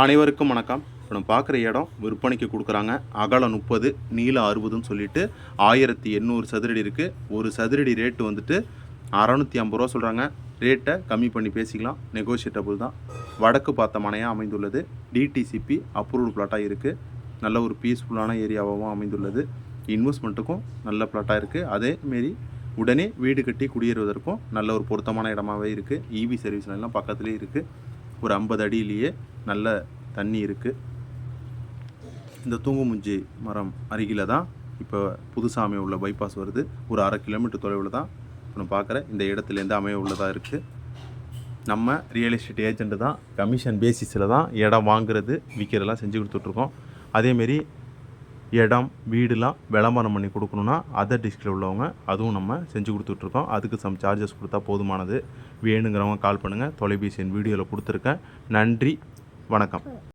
அனைவருக்கும் வணக்கம். இப்போ நம்ம பார்க்குற இடம் விற்பனைக்கு கொடுக்குறாங்க. அகலம் முப்பது நீளம் அறுபதுன்னு சொல்லிட்டு ஆயிரத்தி எண்ணூறு சதுரடி இருக்குது ஒரு சதுரடி ரேட்டு வந்துட்டு அறநூற்றி ஐம்பது ரூபா சொல்கிறாங்க ரேட்டை கம்மி பண்ணி பேசிக்கலாம். நெகோஷியேட்டபுள் தான். வடக்கு பார்த்த மனையாக அமைந்துள்ளது. டிடிசிபி அப்ரூவ்டு பிளாட்டாக இருக்குது நல்ல ஒரு பீஸ்ஃபுல்லான ஏரியாவாகவும் அமைந்துள்ளது. இன்வெஸ்ட்மெண்ட்டுக்கும் நல்ல பிளாட்டாக இருக்குது அதேமாரி உடனே வீடு கட்டி குடியேறுவதற்கும் நல்ல ஒரு பொருத்தமான இடமாவே இருக்குது இவி சர்வீஸ் எல்லாம் பக்கத்துலேயே இருக்குது ஒரு ஐம்பது அடியிலேயே நல்ல தண்ணி இருக்குது இந்த தூங்குமுஞ்சி மரம் அருகில் தான் இப்போ புதுசாக உள்ள பைபாஸ் வருது. ஒரு அரை கிலோமீட்டர் தொலைவில் தான் இப்போ நான் பார்க்குற இந்த இடத்துலேருந்து அமைய உள்ளதாக இருக்குது நம்ம ரியல் எஸ்டேட் ஏஜெண்ட்டு தான் கமிஷன் பேசிஸில் தான் இடம் வாங்குறது விற்கிறதெல்லாம் செஞ்சு கொடுத்துட்ருக்கோம். அதேமாரி இடம் வீடுலாம் விளம்பரம் பண்ணி கொடுக்கணுன்னா அதர் டிஸ்ட்ரிக்டில் உள்ளவங்க அதுவும் நம்ம செஞ்சு கொடுத்துட்ருக்கோம். அதுக்கு சம் சார்ஜஸ் கொடுத்தா போதுமானது. வேணுங்கிறவங்க கால் பண்ணுங்கள் தொலைபேசி வீடியோவில் கொடுத்துருக்கேன். நன்றி. வணக்கம்.